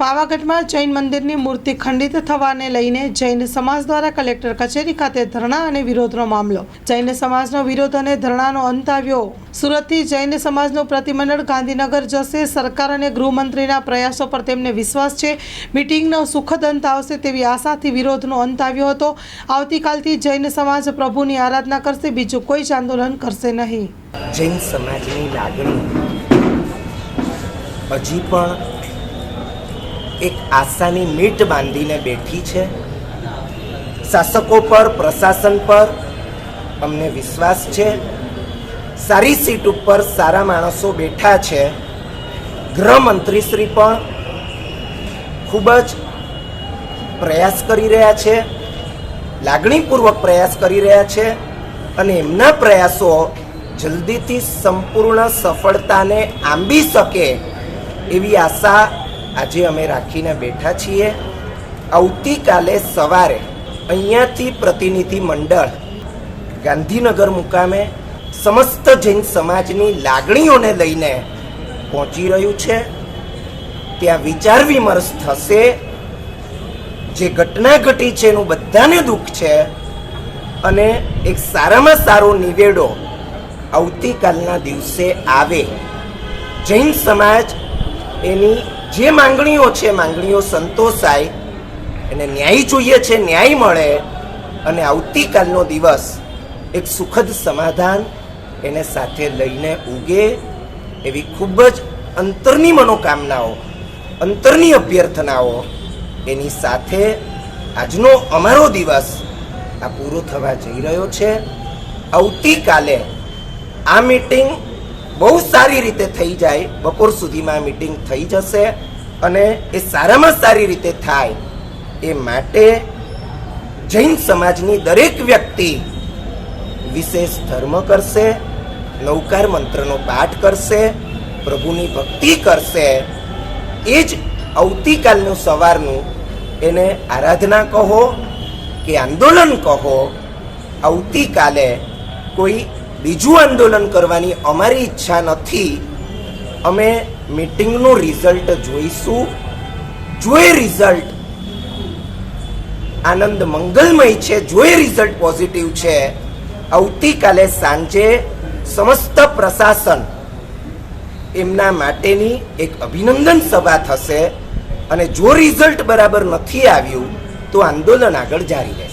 પાવાગઢમાં જૈન મંદિરની મૂર્તિ ખંડિત થવાને લઈને જૈન સમાજ દ્વારા કલેક્ટર કચેરી ખાતે ધરણા અને વિરોધનો મામલો. જૈન સમાજનો વિરોધ અને ધરણાનો અંત આવ્યો. સુરતથી જૈન સમાજનું પ્રતિમંડળ ગાંધીનગર જશે. સરકાર અને ગૃહમંત્રીના પ્રયાસો પર તેમને વિશ્વાસ છે. મિટિંગનો સુખદ અંત આવશે તેવી આશાથી વિરોધનો અંત આવ્યો હતો. આવતીકાલથી જૈન સમાજ પ્રભુની આરાધના કરશે. બીજું કોઈ જ આંદોલન કરશે નહીં. જૈન સમાજની લાગણી હજી પણ એક આશાની મીટ બાંધીને બેઠી છે. શાસકો પર, પ્રશાસન પર અમને વિશ્વાસ છે. સારી સીટ ઉપર સારા માણસો બેઠા છે. ગૃહમંત્રીશ્રી પણ ખૂબ જ પ્રયાસ કરી રહ્યા છે. લાગણીપૂર્વક પ્રયાસ કરી રહ્યા છે અને એમના પ્રયાસો જલ્દીથી સંપૂર્ણ સફળતાને આંબી શકે એવી આશા આજે અમે રાખીને બેઠા છીએ. આવતીકાલે સવારે અહીંયાથી પ્રતિનિધિ મંડળ ગાંધીનગર મુકામે સમસ્ત જૈન સમાજની લાગણીઓને લઈને પહોંચી રહ્યું છે. ત્યાં વિચાર વિમર્શ થશે. જે ઘટના ઘટી છે એનું બધાને દુઃખ છે. અને એક સારામાં સારો નિવેડો આવતીકાલના દિવસે આવે. જૈન સમાજ એની જે માંગણીઓ છે, માંગણીઓ સંતોષાય, એને ન્યાય જોઈએ છે, ન્યાય મળે, અને આવતીકાલનો દિવસ એક સુખદ સમાધાન એને સાથે લઈને ઉગે એવી ખૂબ જ અંતરની મનોકામનાઓ, અંતરની અભ્યર્થનાઓ એની સાથે આજનો અમારો દિવસ આ પૂરો થવા જઈ રહ્યો છે. આવતીકાલે આ મીટિંગ બહુ સારી રીતે થઈ જાય. બપોર સુધીમાં મિટિંગ થઈ જશે અને એ સારામાં સારી રીતે થાય એ માટે જૈન સમાજની દરેક વ્યક્તિ વિશેષ ધર્મ કરશે, નૌકાર મંત્રનો પાઠ કરશે, પ્રભુની ભક્તિ કરશે. એ જ આવતીકાલનું સવારનું એને આરાધના કહો કે આંદોલન કહો. આવતીકાલે કોઈ બીજું આંદોલન કરવાની અમારી ઈચ્છા નથી. અમે મીટિંગનું રિઝલ્ટ જોઈશું. જો એ રિઝલ્ટ. આનંદ મંગલમય છે જો એ રિઝલ્ટ પોઝિટિવ છે. આવતીકાલે સાંજે સમસ્ત પ્રશાસન એમના માટેની એક અભિનંદન સભા થશે અને જો રિઝલ્ટ બરાબર નથી આવ્યું, તો આંદોલન આગળ જારી રહે